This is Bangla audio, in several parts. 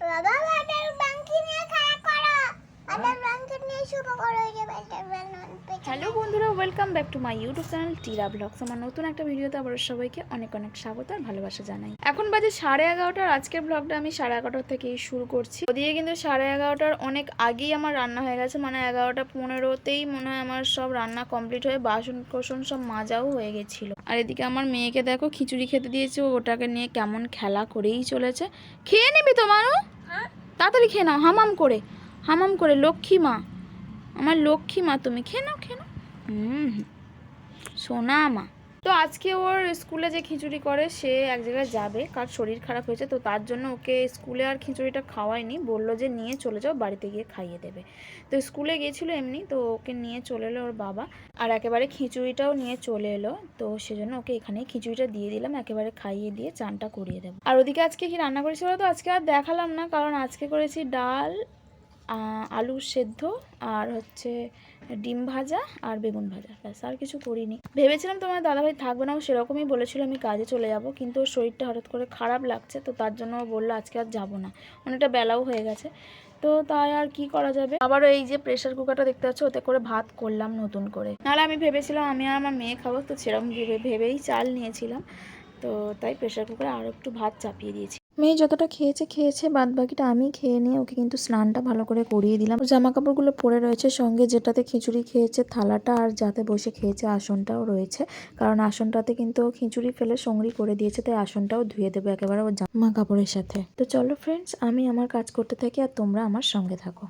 বাবা ওয়াটার ব্যাংকে নিয়ে হ্যালো বন্ধুরা welcome back to my YouTube channel Tira vlogs আমার নতুন একটা ভিডিওতে আবার সবাইকে অনেক অনেক স্বাগত আর ভালোবাসা জানাই। এখন বাজে সাড়ে এগারোটার আজকের ব্লগটা আমি সাড়ে এগারোটার থেকেই শুরু করছি। ওদিকে কিন্তু সাড়ে এগারোটার অনেক আগেই আমার রান্না হয়ে গেছে মানে এগারোটা পনেরোতেই মনে হয় আমার সব রান্না কমপ্লিট হয়ে বাসন কোসন সব মাজাও হয়ে গেছিল। আর এদিকে আমার মেয়েকে দেখো খিচুড়ি খেতে দিয়েছে ওটাকে নিয়ে কেমন খেলা করেই চলেছে। খেয়ে নিবি তো মানু? তাড়াতাড়ি খেয়ে নাও হামাম করে। হামাম করে, লক্ষ্মী মা। আমার লক্ষ্মী মা তুমি খেয়ে নাও হুম। সোনা মা। তো আজকে ওর স্কুলে যে খিচুড়ি করে, সে এক জায়গায় যাবে। কার শরীর খারাপ হয়েছে, তো তার জন্য ওকে স্কুলে আর খিচুড়িটা খাওয়ায়নি। বলল যে, নিয়ে চলে যাও, বাড়িতে গিয়ে খাইয়ে দেবে। তো স্কুলে গিয়েছিল এমনি, তো ওকে নিয়ে চলে এলো ওর বাবা। আর একেবারে খিচুড়িটাও নিয়ে চলে এলো। তো সেজন্য ওকে এখানেই খিচুড়িটা দিয়ে দিলাম, একেবারে খাইয়ে দিয়ে চানটা করিয়ে দেবো। আর ওদিকে আজকে কি রান্না করেছি বলো তো আজকে আর দেখালাম না, কারণ আজকে করেছি ডাল আলু সেদ্ধ আর হচ্ছে ডিম ভাজা আর বেগুন ভাজা। ব্যাস, আর কিছু করিনি। ভেবেছিলাম তোমার দাদাভাই থাকবে না, ও সেরকমই বলেছিল আমি কাজে চলে যাব, কিন্তু ওর শরীরটা হঠাৎ করে খারাপ লাগছে, তো তার জন্য বলল আজকে আর যাব না। অনেকটা বেলাও হয়ে গেছে। তো তাই আর কি করা যাবে? আবারও এই যে প্রেশার কুকারটা দেখতে পাচ্ছ, ওতে করে ভাত করলাম নতুন করে। নাহলে আমি ভেবেছিলাম আমি আর আমার মেয়ে খাব, তো সেরকম ভেবে, ভেবেই চাল নিয়েছিলাম। তো তাই প্রেশার কুকারে আরও একটু ভাত চাপিয়ে দিয়েছি। মেয়ে যতটা খেয়েছে খেয়েছে বাদ বাকিটা আমি খেয়ে নিয়ে ওকে কিন্তু স্নানটা ভালো করে করিয়ে দিলাম। জামা কাপড়গুলো পরে রয়েছে, সঙ্গে যেটাতে খিচুড়ি খেয়েছে, থালাটা আর যাতে বসে খেয়েছে আসনটাও রয়েছে। কারণ আসনটাতে কিন্তু খিচুড়ি ফেলে সঙ্গী করে দিয়েছে, তাই আসনটাও ধুয়ে দেবো একেবারে ওর জামা কাপড়ের সাথে। তো চলো ফ্রেন্ডস আমি আমার কাজ করতে থাকি আর তোমরা আমার সঙ্গে থাকো।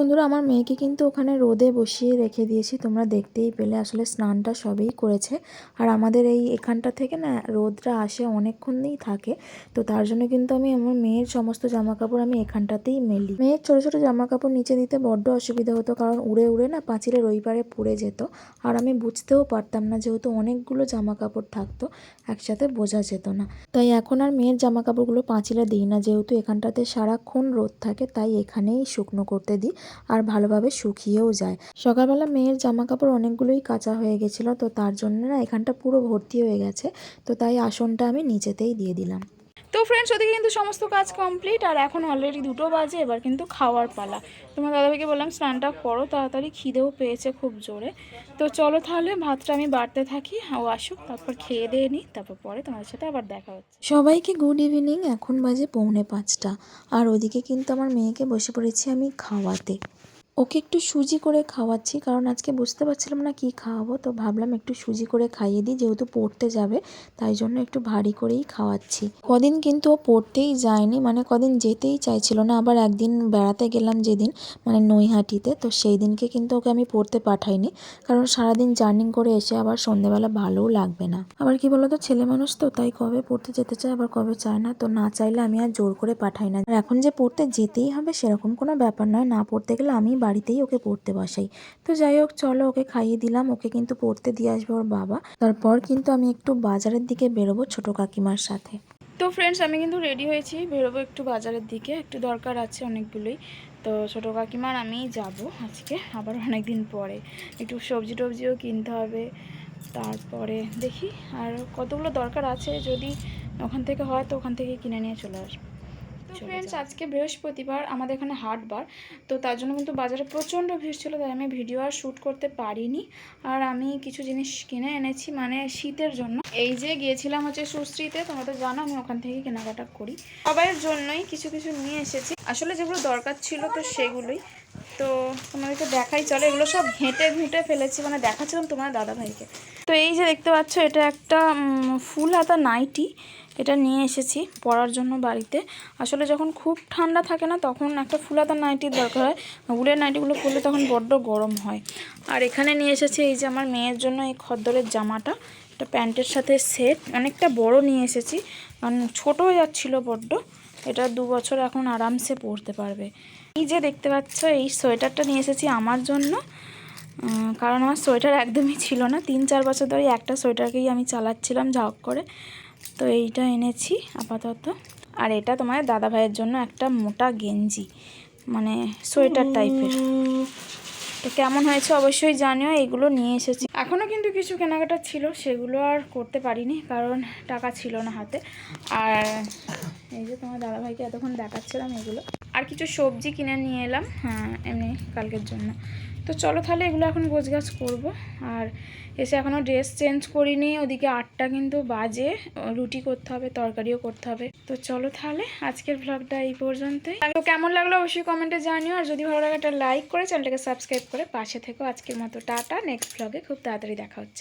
বন্ধুরা, আমার মেয়েকে কিন্তু ওখানে রোদে বসিয়ে রেখে দিয়েছি। তোমরা দেখতেই পেলে, আসলে স্নানটা সবেই করেছে। আর আমাদের এই এখানটা থেকে না, রোদটা আসে অনেকক্ষণই থাকে। তো তার জন্য কিন্তু আমি আমার মেয়ের সমস্ত জামা কাপড় আমি এখানটাতেই মেলি। মেয়ের ছোটো ছোটো জামা কাপড় নিচে দিতে বড্ড অসুবিধা হতো, কারণ উড়ে উড়ে না পাঁচিলের ওই পারে পড়ে যেত। আর আমি বুঝতেও পারতাম না, যেহেতু অনেকগুলো জামা কাপড় থাকতো, একসাথে বোঝা যেত না। তাই এখন আর মেয়ের জামা কাপড়গুলো পাঁচিলে দিই না, যেহেতু এখানটাতে সারাক্ষণ রোদ থাকে, তাই এখানেই শুকনো করতে দিই। আর ভালোভাবে শুকিয়েও যায়। সকালবেলা মেয়ের জামা কাপড় অনেকগুলোই কাঁচা হয়ে গেছিল, তো তার জন্য না এখানটা পুরো ভর্তি হয়ে গেছে, তো তাই আসনটা আমি নিচেতেই দিয়ে দিলাম। তো ফ্রেন্ডস ওদিকে কিন্তু সমস্ত কাজ কমপ্লিট আর এখন অলরেডি দুটো বাজে, এবার কিন্তু খাওয়ার পালা। তোমার দাদাভাইকে বললাম স্নানটা করো, তাড়াতাড়ি খিদেও পেয়েছে খুব জোরে। তো চলো তাহলে, ভাতটা আমি বাড়তে থাকি, ও আসুক, তারপর খেয়ে দিয়ে নিই, তারপর পরে তোমাদের সাথে আবার দেখা হচ্ছে। সবাইকে গুড ইভিনিং এখন বাজে পৌনে পাঁচটা। আর ওদিকে কিন্তু আমার মেয়েকে বসে পড়েছি আমি খাওয়াতে। ওকে একটু সুজি করে খাওয়াচ্ছি, কারণ আজকে বুঝতে পারছিলাম না কি খাওয়াবো, তো ভাবলাম একটু সুজি করে খাইয়ে দিই, যেহেতু পড়তে যাবে, তাই জন্য একটু ভারী করেই খাওয়াচ্ছি। কদিন কিন্তু ও পড়তেই যায়নি মানে কদিন যেতেই চাইছিল না, আবার একদিন বেড়াতে গেলাম যেদিন মানে নৈহাটিতে, তো সেই দিনকে কিন্তু ওকে আমি পড়তে পাঠাইনি, কারণ সারাদিন জার্নি করে এসে আবার সন্ধেবেলা ভালোও লাগবে না। আবার কি বলতো, ছেলে মানুষ তো, তাই কবে পড়তে যেতে চায়, আবার কবে চায় না, তো না চাইলে আমি আর জোর করে পাঠাই না। আর এখন যে পড়তে যেতেই হবে, সেরকম কোনো ব্যাপার নয়, না পড়তে গেলে আমি বাড়িতেই ওকে পড়তে বসাই। তো যাই হোক, চলো ওকে খাইয়ে দিলাম। ওকে কিন্তু পড়তে দিয়ে আসবে ওর বাবা। তারপর কিন্তু আমি একটু বাজারের দিকে বেরোবো ছোট কাকিমার সাথে। তো ফ্রেন্ডস আমি কিন্তু রেডি হয়েছি। বেরোবো একটু বাজারের দিকে। একটু দরকার আছে অনেকগুলোই। তো ছোটো কাকিমার আমি যাব আজকে, আবার অনেক দিন পরে। একটু সবজি টবজিও কিনতে হবে। তারপরে দেখি আর কতগুলো দরকার আছে। যদি ওখান থেকে হয়, তো ওখান থেকে কিনে নিয়ে চলে আসব। তো ফ্রেন্ডস আজকে বৃহস্পতিবার আমাদের এখানে হাটবার তো তার জন্য কিন্তু বাজারে প্রচণ্ড ভিড় ছিল তাই আমি ভিডিও আর শ্যুট করতে পারিনি। আর আমি কিছু জিনিস কিনে এনেছি মানে শীতের জন্য। এই যে গিয়েছিলাম হচ্ছে সুশ্রীতে তোমরা তো জানো আমি ওখান থেকে কেনাকাটা করি। সবাইয়ের জন্যই কিছু কিছু নিয়ে এসেছি। আসলে যেগুলো দরকার ছিল তো সেগুলোই। তো তোমাদেরকে দেখাই চলে এগুলো সব ঘেঁটে ঘুঁটে ফেলেছি মানে দেখাচ্ছিলাম তোমার দাদা ভাইকে তো এই যে দেখতে পাচ্ছ এটা একটা ফুল হাতা নাইটি। এটা নিয়ে এসেছি পরার জন্য বাড়িতে। আসলে যখন খুব ঠান্ডা থাকে না, তখন একটা ফুল হাতা নাইটির দরকার হয়। উলের নাইটিগুলো পরলে তখন বড্ড গরম হয়। আর এখানে নিয়ে এসেছি এই যে আমার মেয়ের জন্য এই খদ্দরের জামাটা। এটা প্যান্টের সাথে সেট, অনেকটা বড় নিয়ে এসেছি। কারণ ছোটো যাচ্ছিল বড্ড। এটা দু বছর এখন আরামসে পরতে পারবে। এই যে দেখতে পাচ্ছ, এই সোয়েটারটা নিয়ে এসেছি আমার জন্য। কারণ আমার সোয়েটার একদমই ছিল না। তিন চার বছর ধরে একটা সোয়েটারকেই আমি চালাচ্ছিলাম ঝাঁক করে। তো এইটা এনেছি আপাতত। আর এটা তোমার দাদা ভাইয়ের জন্য একটা মোটা গেঞ্জি মানে সোয়েটার টাইপের। তো কেমন হয়েছে অবশ্যই জানিও, এগুলো নিয়ে এসেছি। এখনও কিন্তু কিছু কেনাকাটা ছিল, সেগুলো আর করতে পারিনি, কারণ টাকা ছিল না হাতে। আর এই যে তোমার দাদাভাইকে এতক্ষণ দেখাচ্ছিলাম এগুলো। আর কিছু সবজি কিনে নিয়ে এলাম হ্যাঁ এমনি কালকের জন্য। তো চলো তাহলে এগুলো এখন গোছগাছ করব। আর এসে এখনও ড্রেস চেঞ্জ করিনি, ওদিকে আটটা কিন্তু বাজে, রুটি করতে হবে, তরকারিও করতে হবে। তো চলো তাহলে আজকের ব্লগটা এই পর্যন্তই। তো কেমন লাগল অবশ্যই কমেন্টে জানিও, আর যদি ভালো লাগে একটা লাইক করে চ্যানেলটাকে সাবস্ক্রাইব করে পাশে থেকো। আজকের মতো টাটা নেক্সট ব্লগে খুব তাড়াতাড়ি দেখা হচ্ছে।